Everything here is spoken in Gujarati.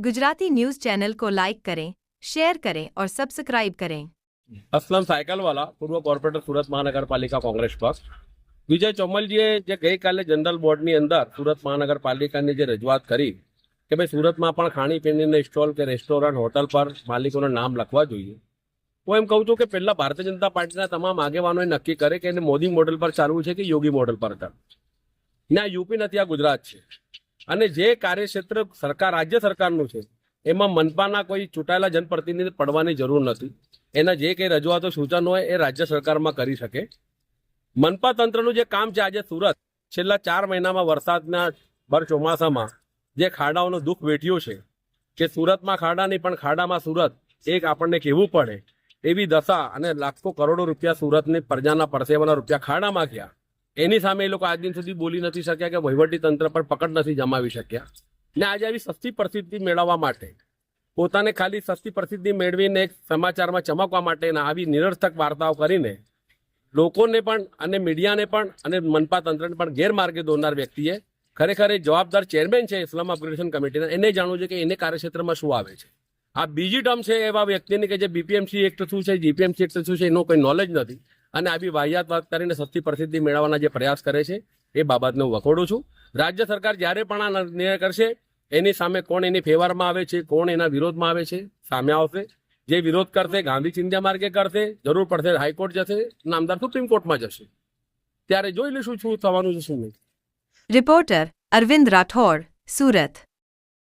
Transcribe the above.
गुजराती न्यूज चैनल को लाइक करें शेयर करें और सब्सक्राइब करें અસલમ સાયકલવાલા પૂર્વ કોર્પોરેટર સુરત મહાનગરપાલિકા કોંગ્રેસ પક્ષ વિજય ચોમલજીએ જે ગઈકાલે જનરલ બોર્ડની અંદર સુરત મહાનગરપાલિકાની જે રજૂઆત કરી કે ભાઈ સુરતમાં પણ ખાણીપીણીના સ્ટોલ કે રેસ્ટોરન્ટ હોટલ પર માલિકોના નામ લખવા જોઈએ હું એમ કહું છું કે પહેલા ભારતીય જનતા પાર્ટીના તમામ આગેવાનોએ નક્કી કરે કે એને મોદી મોડેલ પર ચાલવું છે કે યોગી મોડેલ પર ચાલવું ના યુપી નથી આ ગુજરાત છે અને જે કાર્યક્ષેત્ર સરકાર, રાજ્ય સરકારનું છે, એમાં મનપાના કોઈ ચૂંટાયેલા જનપ્રતિનિધિ પડવાની જરૂર નથી. એના જે કંઈ રજૂઆતો, સૂચનો હોય, એ રાજ્ય સરકારમાં કરી શકે. મનપા તંત્રનું જે કામ છે આજે સુરત, છેલ્લા ચાર મહિનામાં વરસાદના ભર ચોમાસામાં જે ખાડાઓનો દુઃખ વેઠ્યું છે, કે સુરતમાં ખાડા નહીં, પણ ખાડામાં સુરત, એક આપણને કહેવું પડે, એવી દશા અને લાખો કરોડો રૂપિયા સુરતની પ્રજાના પરસેવાના રૂપિયા ખાડામાં ગયા. એની સામે એ લોકો આજ દિન સુધી બોલી નથી શક્યા કે વહીવટી તંત્ર પર પકડ નથી જમાવી શક્યા. ને આજે આવી સસ્તી પરિસ્થિતિ મેળવવા માટે, પોતાને ખાલી સસ્તી પરિસ્થિતિ મેળવીને એક સમાચારમાં ચમકવા માટે આવી નિરર્થક વાર્તાઓ કરીને લોકોને પણ અને મીડિયાને પણ અને મનપા તંત્રને પણ ગેરમાર્ગે દોરનાર વ્યક્તિએ ખરેખર જવાબદાર ચેરમેન છે ઇસ્લામ અપગ્રેડેશન કમિટીના, એને જાણવું છે કે એને કાર્યક્ષેત્રમાં શું આવે છે. આ બીજી ટર્મ છે એવા વ્યક્તિને કે જે બીપીએમસી એક્ટ શું છે જીપીએમસી એક્ટ શું છે, એનો કોઈ નોલેજ નથી. અને આવી વાહિયાત વાત કરીને સસ્તી પ્રસિદ્ધિ મેળવવાના જે પ્રયાસ કરે છે, એ બાબતને હું વખોડું છું. રાજ્ય સરકાર જ્યારે પણ આ નિર્ણય કરશે, એની સામે કોણ એની ફેવરમાં આવે છે, કોણ એના વિરોધમાં આવે છે, સામે આવશે. જે વિરોધ કરશે, ગાંધી ચિંધ્યા માર્ગે કરશે, જરૂર પડશે હાઈકોર્ટ જશે નામદાર સુપ્રીમ કોર્ટમાં જશે. ત્યારે જોઈ લઈશું શું થવાનું છે, શું નહીં. રિપોર્ટર અરવિંદ રાઠોડ, સુરત.